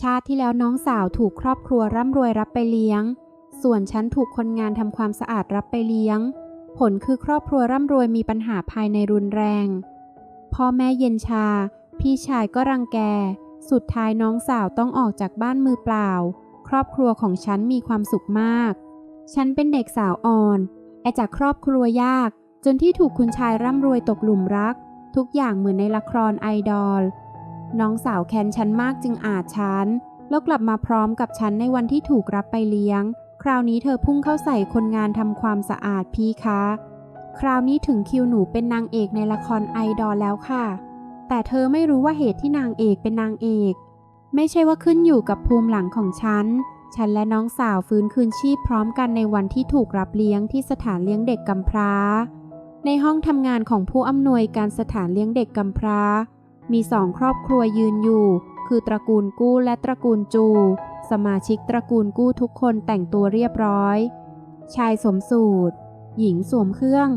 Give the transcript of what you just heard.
ชาติที่แล้วน้องสาวถูกครอบครัวร่ำรวยรับไปเลี้ยง ส่วนฉันถูกคนงานทำความสะอาดรับไปเลี้ยง ผลคือครอบครัวร่ำรวยมีปัญหาภายในรุนแรง พ่อแม่เย็นชา พี่ชายก็รังแก สุดท้ายน้องสาวต้องออกจากบ้านมือเปล่า ครอบครัวของฉันมีความสุขมาก ฉันเป็นเด็กสาวอ่อนไอจากครอบครัวยาก จนที่ถูกคุณชายร่ำรวยตกหลุมรัก ทุกอย่างเหมือนในละครไอดอล น้องสาวแค้นฉันมากจึงอาจฉัน แล้วกลับมาพร้อมกับฉันในวันที่ถูกรับไปเลี้ยง คราวนี้เธอพุ่งเข้าใส่คนงานทำความสะอาดพี่คะ คราวนี้ถึงคิวหนูเป็นนางเอกในละครไอดอลแล้วค่ะ แต่เธอไม่รู้ว่าเหตุที่นางเอกเป็นนางเอก ไม่ใช่ว่าขึ้นอยู่กับภูมิหลังของฉัน ฉันและน้องสาวฟื้นคืนชีพพร้อมกันในวันที่ถูกรับเลี้ยงที่สถานเลี้ยงเด็กกำพร้า ในห้องทำงานของผู้อำนวยการสถานเลี้ยงเด็กกำพร้า มีสองครอบครัวยืนอยู่ คือตระกูลกู้และตระกูลจู สมาชิกตระกูลกู้ทุกคนแต่งตัวเรียบร้อย ชายสมสูทหญิงสวมเครื่อง